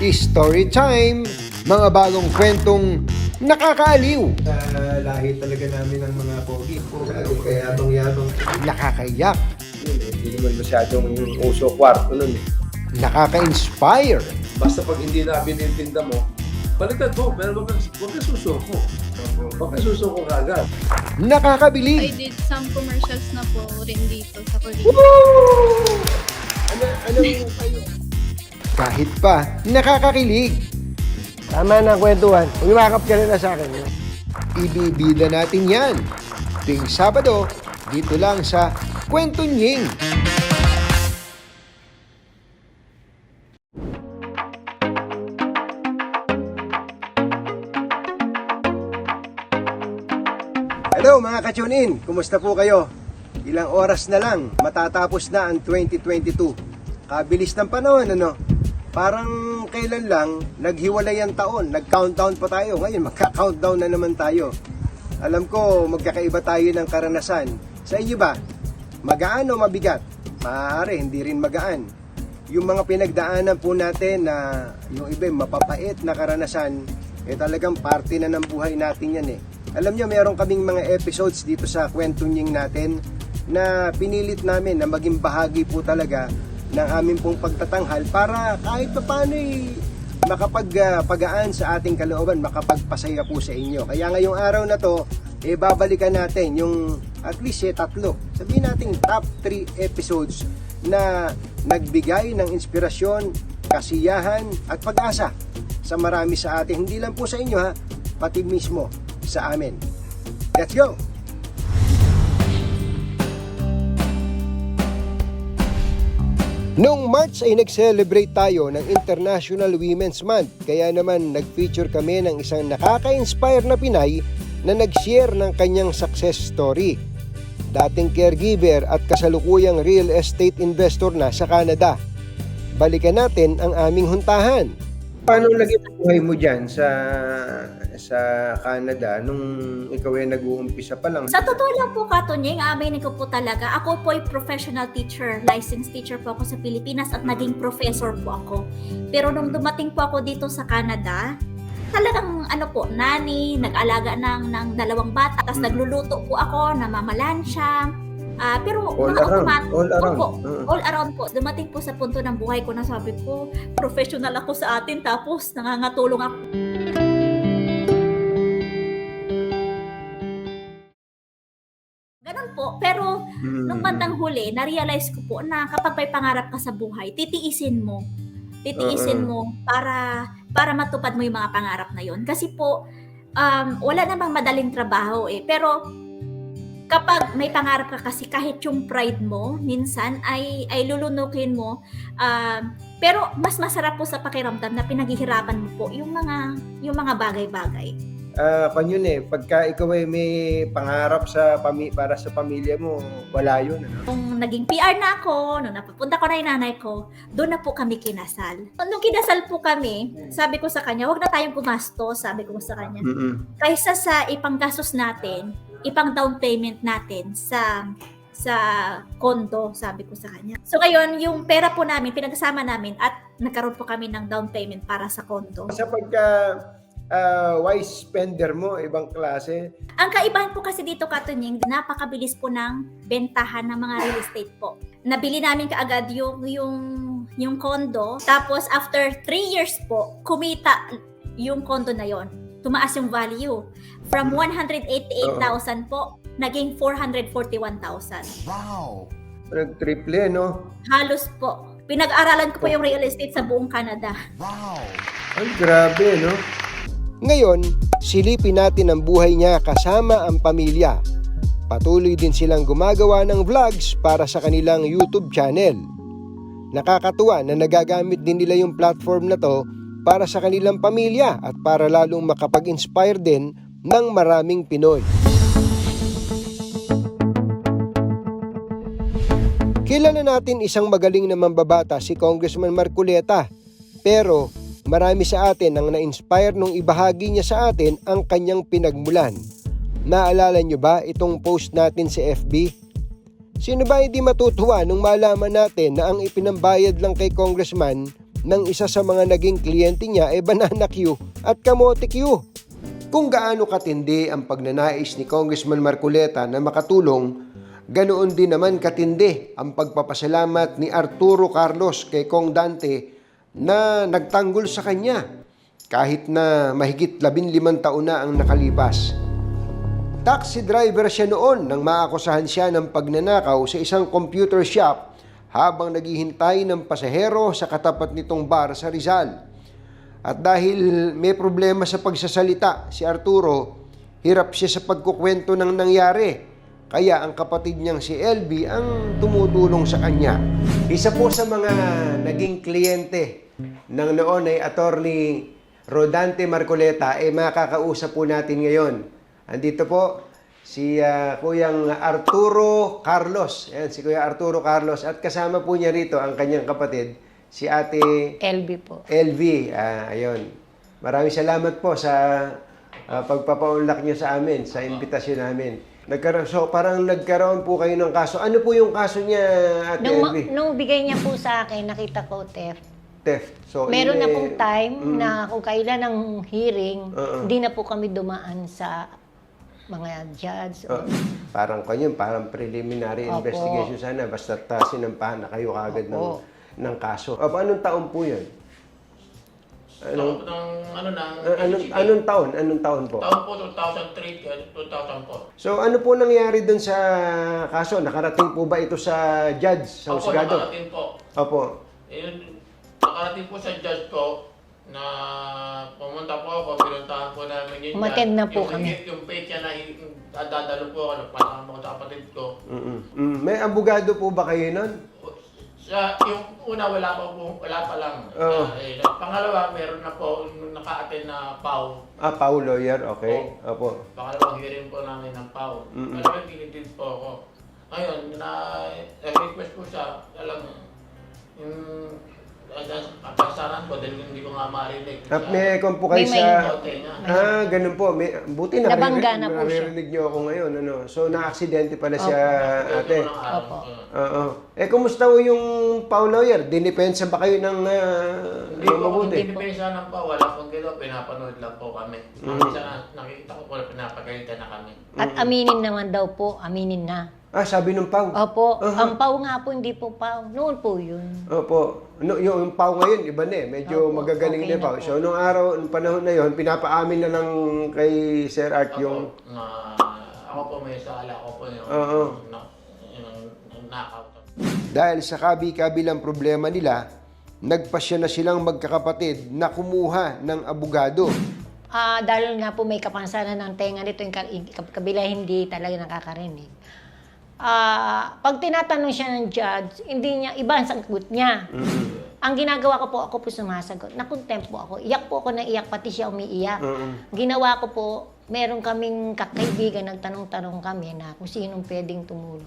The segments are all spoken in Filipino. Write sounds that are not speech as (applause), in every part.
Story time! Mga bagong kwentong nakakaaliw, Sa lahi talaga namin ng mga pogi. Kaya yabang yabang. nakakaiyak, Yun eh, hindi naman masyadong uso kwarto nun eh. nakaka-inspire, Basta pag hindi na binitinda mo, baliktad mo, pero wag kang, wag kang susuko. Wag kang susuko kagad. I did some commercials na po rin dito sa Korea. Ano, ano yung kayo? Kahit pa nakakakilig. Tama na kwentuhan. Umimakap ka na sa akin. Ibibida natin yan. Tuwing Sabado, dito lang sa Kwento Nying. Hello mga kachunin! Kumusta po kayo? Ilang oras na lang, matatapos na ang 2022. Kabilis ng panahon, ano? Parang kailan lang, naghiwalay ang taon, nag-countdown pa tayo. Ngayon, magka-countdown na naman tayo. Alam ko, magkakaiba tayo ng karanasan. Sa inyo ba? Magaan o mabigat? Maaari, hindi rin magaan. Yung mga pinagdaanan po natin na yung iba mapapait na karanasan, eh talagang parte na ng buhay natin yan eh. Alam nyo, meron kaming mga episodes dito sa kwentunying natin na pinilit namin na maging bahagi po talaga ng aming pong pagtatanghal para kahit pa paano eh, makapagpagaan sa ating kalooban, makapagpasaya po sa inyo. Kaya ngayong araw na to, eh babalikan natin yung at least eh, tatlo. Sabihin natin top 3 episodes na nagbigay ng inspirasyon, kasiyahan at pag-asa sa marami sa atin. Hindi lang po sa inyo ha, pati mismo sa amin. Let's go! Noong March ay nag-celebrate tayo ng International Women's Month. Kaya naman nag-feature kami ng isang nakaka-inspire na Pinay na nag-share ng kanyang success story. Dating caregiver at kasalukuyang real estate investor na sa Canada. Balikan natin ang aming huntahan. Paano naging buhay mo dyan sa sa Canada nung ikaw ay nag-uumpisa pa lang? Sa totoo lang po, Katunyeng, aminin ko po talaga, ako po ay professional teacher, licensed teacher po ako sa Pilipinas at naging professor po ako. Pero nung dumating po ako dito sa Canada, talagang ano po, nani, nag-alaga ng, ng dalawang bata, tapos nagluluto po ako, namamalansya, Ah, pero All mga around, automat- all around. Opo, Mm. all around po. Dumating po sa punto ng buhay ko na sabi ko, professional ako sa atin, tapos nangangatulong ako. Ganun po. Pero Mm. nung bandang huli, na-realize ko po na kapag may pangarap ka sa buhay, titiisin mo. Titiisin Oo. mo para para matupad mo yung mga pangarap na yon. Kasi po, um, wala namang madaling trabaho eh. Pero kapag may pangarap ka kasi kahit yung pride mo, minsan ay, ay lulunukin mo. um, pero mas masarap po sa pakiramdam na pinaghihirapan mo po yung mga yung mga bagay-bagay. Ah, kan yun eh, pagka ikaw ay may pangarap sa pami para sa pamilya mo, wala yun. Ano? Nung naging PR na ako, nung napapunta ko na yung nanay ko, doon na po kami kinasal. Nung kinasal po kami, sabi ko sa kanya, wag na tayong gumastos, sabi ko sa kanya. Mm-mm. Kaysa sa ipanggastos natin, ipang down payment natin sa sa kondo, sabi ko sa kanya. So ngayon, yung pera po namin, pinagsama namin at nagkaroon po kami ng down payment para sa kondo. Sa pagka ah, wise spender mo, ibang klase, Ang kaibahan po kasi dito, Katunying, napakabilis po ng bentahan ng mga real estate po. Nabili namin kaagad yung, yung, yung condo. Tapos, after 3 years po, kumita yung condo na yon. Tumaas yung value. From 188,000 po, naging 441,000. nag-triple, no? Halos po. Pinag-aralan ko po yung real estate sa buong Canada. Ay, grabe, no? Ngayon, silipin natin ang buhay niya kasama ang pamilya. Patuloy din silang gumagawa ng vlogs para sa kanilang YouTube channel. Nakakatuwa na nagagamit din nila yung platform na to para sa kanilang pamilya at para lalong makapag-inspire din ng maraming Pinoy. Kilala natin isang magaling na mambabata si Congressman Marculeta. Pero marami sa atin ang na-inspire nung ibahagi niya sa atin ang kanyang pinagmulan. Naalala niyo ba itong post natin sa FB? Sino ba hindi matutuwa nung malaman natin na ang ipinambayad lang kay Congressman ng isa sa mga naging kliyente niya ay Banana Q at Kamote Q. Kung gaano katindi ang pagnanais ni Congressman Marculeta na makatulong, ganoon din naman katindi ang pagpapasalamat ni Arturo Carlos kay Kong Dante na nagtanggol sa kanya kahit na mahigit 15 taon na ang nakalipas. Taxi driver siya noon nang maakusahan siya ng pagnanakaw sa isang computer shop habang naghihintay ng pasahero sa katapat nitong bar sa Rizal. At dahil may problema sa pagsasalita si Arturo, hirap siya sa pagkukwento ng nangyari. Kaya ang kapatid niyang si LB ang tumutulong sa kanya. Isa po sa mga naging kliyente ng noon ay attorney Rodante Marcoleta ay makakausap po natin ngayon. Andito po si ah, Kuyang Arturo Carlos. Ayan, si Kuya Arturo Carlos. At kasama po niya rito ang kanyang kapatid, si Ate LB po. LV. Ah, ayun. Maraming salamat po sa ah, pagpapaunlak niyo sa amin, sa imbitasyon namin. Nagkaroon, so parang nagkaroon po kayo ng kaso. Ano po yung kaso niya, Ate Nung, LV? nung bigay niya po sa akin, nakita ko theft. Theft. So, Meron yun na eh, pong time mm, na kung kailan ng hearing, Oo. hindi na po kami dumaan sa mga judge. ah, parang kanyo, parang preliminary Opo. investigation sana. Basta uh, sinampahan na kayo kagad ng, Opo. ng kaso. Opo, anong taon po yun? Anong, ng ano ng anong, anong taon? Anong taon po? taon po 2003 to 2004. So ano po nangyari dun sa kaso? Nakarating po ba ito sa judge, sa Opo, husgado? nakarating po. Opo. Ayun, nakarating po sa judge ko na pumunta po ako, pinuntahan po namin yung Umattend na po yung, kami. Yung, yung page dadalo po ako, nagpatama mo sa kapatid ko. Mm-mm. Mm, May abogado po ba kayo nun? Sa, yung una wala pa po, wala pa lang. Oo. Ah, eh, pangalawa, meron na po nung naka-attend na PAW. Ah, Pau lawyer, okay. Opo. Pangalawang hearing po namin ng PAW. Mm-mm. Alam mo, pinitid po ako. Ngayon, na, request po siya, alam mo, yung kapasaran ko dahil hindi ko nga marinig. At may kon po kayo May may- sa... Hotel niya. Ah, ganun po. May, buti na Nabangga na po siya. naririnig niyo ako ngayon. Ano? So, na-aksidente pala siya, ate. po ng araw. Opo. Oo. Eh, kumusta po yung Pau lawyer? Dinipensa ba kayo ng uh, Hindi po ako mabuti? pinipesa ng pa, wala pong ginawa, pinapanood lang po kami. Mm. Minsan nga, nakikita ko po na pinapagalitan na kami. At aminin naman daw po, aminin na. Ah, sabi ng Pau. Opo, Aha. ang pau nga po, hindi po pau. Noon po yun. Opo. No, yung, yung Pau ngayon, iba na eh. Medyo Opo, magagaling okay na po. So, nung araw, nung panahon na yon pinapaamin na lang kay Sir Art yung... Ako, na, ako po may sala ako po yung, Oo. na, yung, yung knockout. Dahil sa kabi-kabilang problema nila, nagpasya na silang magkakapatid na kumuha ng abogado. Ah, dahil nga po may kapansanan ng tenga nito, yung yung kabila hindi talaga nakakarinig. Ah, pag tinatanong siya ng judge, hindi niya, iba ang sagot niya. Ang ginagawa ko po, ako po sumasagot. Nakontempt po ako. Iyak po ako na iyak, pati siya umiiyak. Ginawa ko po, meron kaming kakaibigan, nagtanong-tanong kami na kung sinong pwedeng tumulong.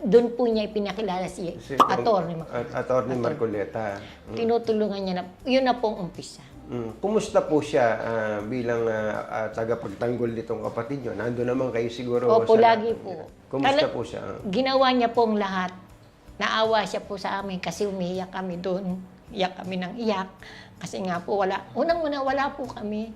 Doon po niya ipinakilala si, Si- Atty. At Attorney Marcoleta. Tinutulungan niya na, yun na pong umpisa. Mm. Kumusta po siya ah, bilang ah, ah, tagapagtanggol nitong kapatid nyo? Nando naman kayo siguro. Opo, sa- lagi po. Kumusta Tala- po siya? Ginawa niya pong lahat. Naawa siya po sa amin kasi umiiyak kami doon. Iyak kami ng iyak. Kasi nga po wala. Unang-una wala po kami.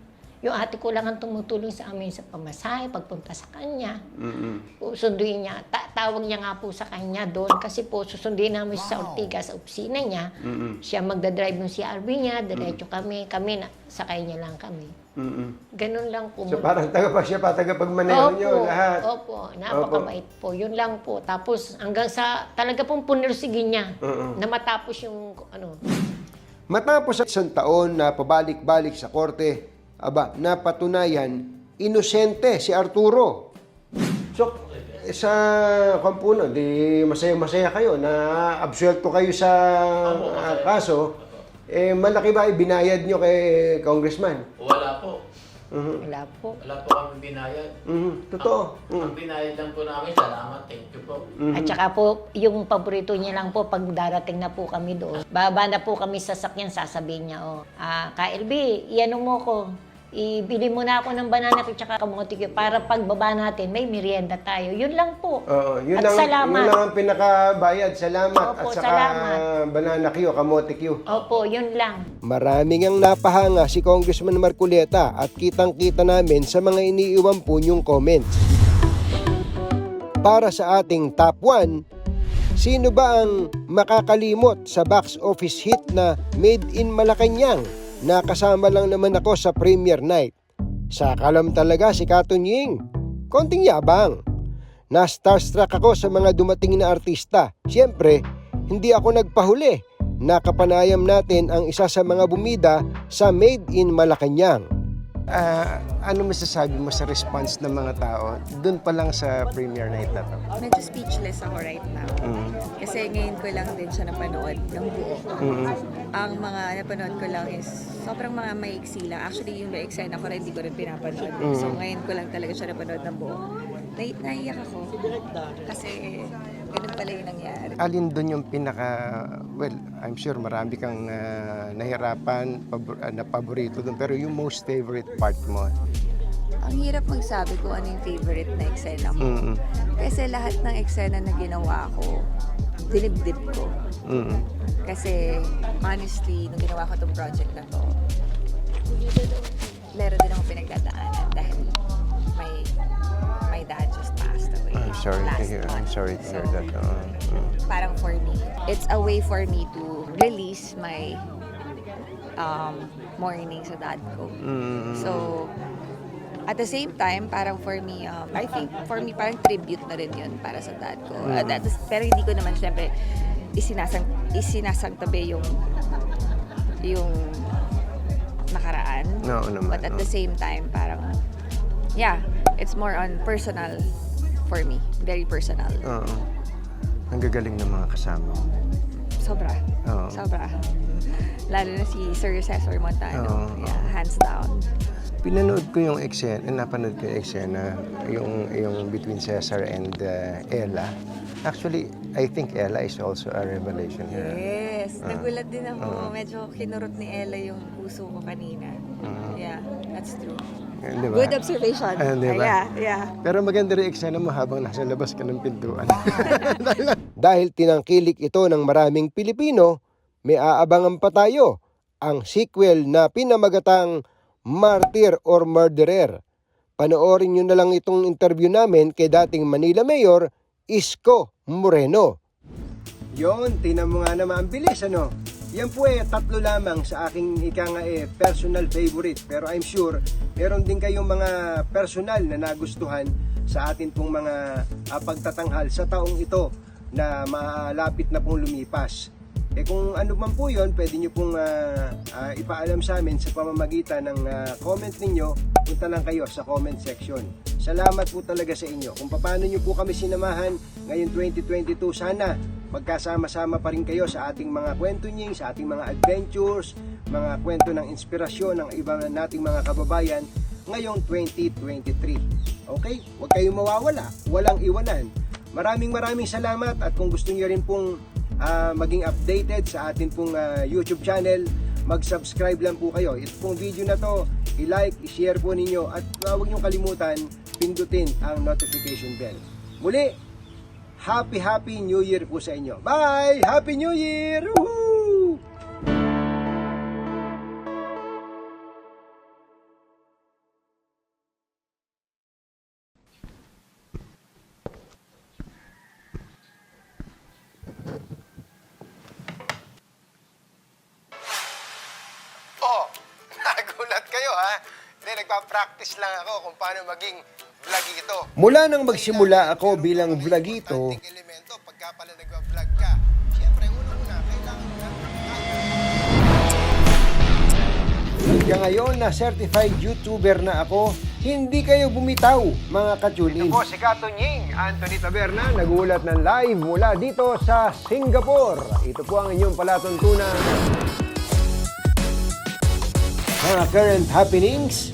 Yung ate ko lang ang tumutulong sa amin sa pamasahe, pagpunta sa kanya. Mm-mm. Po, sunduin niya. Ta- tawag niya nga po sa kanya doon kasi po susunduin namin siya sa Ortigas sa opisina niya. Mm-mm. Siya magdadrive ng CRV niya, diretso kami. Kami, na, sakay niya lang kami. Mm-mm. Ganun lang po. So parang taga pa siya pa tagapagmaneho nyo lahat. Opo, napakabait po. Yun lang po. Tapos hanggang sa talaga pong punirsigin niya Oo. na matapos yung ano. Matapos ang isang taon na pabalik-balik sa korte, aba, napatunayan, inosente si Arturo. So, sa kampuno, di masaya-masaya kayo na absuelto kayo sa Opo, masaya. kaso, eh malaki ba ibinayad nyo kay congressman? Wala po. Mhm. Wala po. Wala po kami binayad. Mhm. Totoo. Ang, ang binayad lang po namin, salamat, thank you po. At saka po, yung paborito niya lang po, pag darating na po kami doon, baba na po kami sa sakyan, sasabihin niya, oh, ah, KLB, iano mo ko, ibili muna ako ng banana at saka kamote para pagbaba natin, may merienda tayo. Yun lang po. Oo, yun At ang, salamat. Yun lang ang pinakabayad. Salamat. Opo, At saka salamat. banana Q, kamote Q. Opo, yun lang. Maraming ang napahanga si Congressman Marculeta at kitang-kita namin sa mga iniiwan po niyong comments. Para sa ating top 1, sino ba ang makakalimot sa box office hit na Made in Malacanang na kasama lang naman ako sa premiere night? Sa kalam talaga si Katunying. Konting yabang. Na-starstruck ako sa mga dumating na artista. Siyempre, hindi ako nagpahuli. Nakapanayam natin ang isa sa mga bumida sa Made in Malacanang. Ah, ano masasabi mo sa response ng mga tao doon pa lang sa premiere night na to? medyo speechless ako right now. Kasi ngayon ko lang din siya napanood ng buo. Ang mga napanood ko lang is sobrang mga maiksi lang. Actually, yung eksena ko rin, hindi ko rin pinapanood. eh. So ngayon ko lang talaga siya napanood ng buo. Nai- naiyak ako. Kasi ganun pala yung nangyari. Alin doon yung pinaka, well, I'm sure marami kang ah, nahirapan, pabor, ah, na paborito doon, pero yung most favorite part mo. Ang hirap magsabi kung ano yung favorite na eksena ko. Mm-mm. Kasi lahat ng eksena na ginawa ko, dinibdib ko. Mm-mm. Kasi honestly, nung ginawa ko tong project na to, meron din ako pinagdadaanan sorry to last hear. I'm month. sorry to hear So, that. Oo. Mm. Parang for me, it's a way for me to release my um, mourning sa dad ko. Mm. So, at the same time, parang for me, um, I think for me, parang tribute na rin yun para sa dad ko. Mm. Uh, that is- pero hindi ko naman, syempre, isinasang, isinasangtabi yung yung nakaraan. Oo naman, But at the oo. same time, parang, yeah, it's more on personal for me. Very personal. Oo. Ang gagaling ng mga kasama. mo. Sobra. Oo. Sobra. Lalo na si Sir Cesar Montano. Oo. Yeah, hands down. Pinanood ko yung eksena, napanood ko yung eksena, yung, yung between Cesar and uh, Ella. Actually, I think Ella is also a revelation here. Yes. Ah. Nagulat din ako. Oo. Medyo kinurot ni Ella yung puso ko kanina. Mm. Yeah, that's true. Di ba? Good observation. Ah, di ba? Ah, yeah, yeah. Pero maganda rin eksena mo habang nasa labas ka ng pintuan. (laughs) Dahil tinangkilik ito ng maraming Pilipino, may aabangan pa tayo ang sequel na pinamagatang Martyr or Murderer. Panoorin nyo na lang itong interview namin kay dating Manila Mayor Isko Moreno. Yon, tinan mo nga naman, ang bilis ano. Yan po eh, tatlo lamang sa aking ika nga eh, personal favorite. Pero I'm sure, meron din kayong mga personal na nagustuhan sa atin pong mga ah, pagtatanghal sa taong ito na malapit na pong lumipas. Eh kung ano man po yon, pwede nyo pong ah, ah, ipaalam sa amin sa pamamagitan ng ah, comment ninyo. Punta lang kayo sa comment section. Salamat po talaga sa inyo. Kung paano nyo po kami sinamahan ngayon 2022, sana magkasama-sama pa rin kayo sa ating mga kwento nying, sa ating mga adventures, mga kwento ng inspirasyon ng ibang nating mga kababayan ngayong 2023. Okay? Huwag kayong mawawala. Walang iwanan. Maraming maraming salamat at kung gusto niyo rin pong ah, maging updated sa atin pong ah, YouTube channel, mag-subscribe lang po kayo. Ito pong video na to, i-like, i-share po ninyo at uh, huwag niyong kalimutan, pindutin ang notification bell. Muli, Happy Happy New Year po sa inyo. Bye! Happy New Year! Woohoo! Oh, (laughs) nagulat kayo ha? Hindi, nagpa-practice lang ako kung paano maging. Mula nang magsimula ako bilang vlogito, hanggang ngayon na certified YouTuber na ako, hindi kayo bumitaw mga ka-tune in. po si Kato Nying, Anthony Taberna, nagulat ng live mula dito sa Singapore. Ito po ang inyong palatuntunan. Mga current happenings,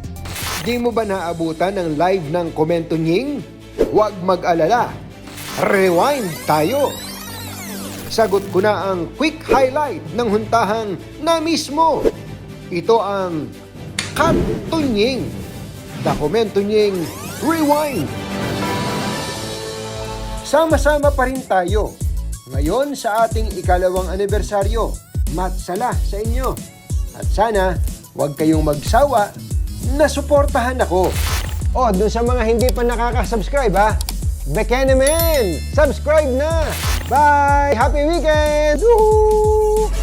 Di mo ba naabutan ang live ng Komento Nying? Huwag mag-alala. Rewind tayo. Sagot ko na ang quick highlight ng huntahang na mismo. Ito ang Katunying. The Komento Nying Rewind. Sama-sama pa rin tayo. Ngayon sa ating ikalawang anibersaryo. Matsala sa inyo. At sana, huwag kayong magsawa na suportahan ako. O, dun sa mga hindi pa nakaka-subscribe ha, Bekenemen! Subscribe na! Bye! Happy weekend! Woohoo!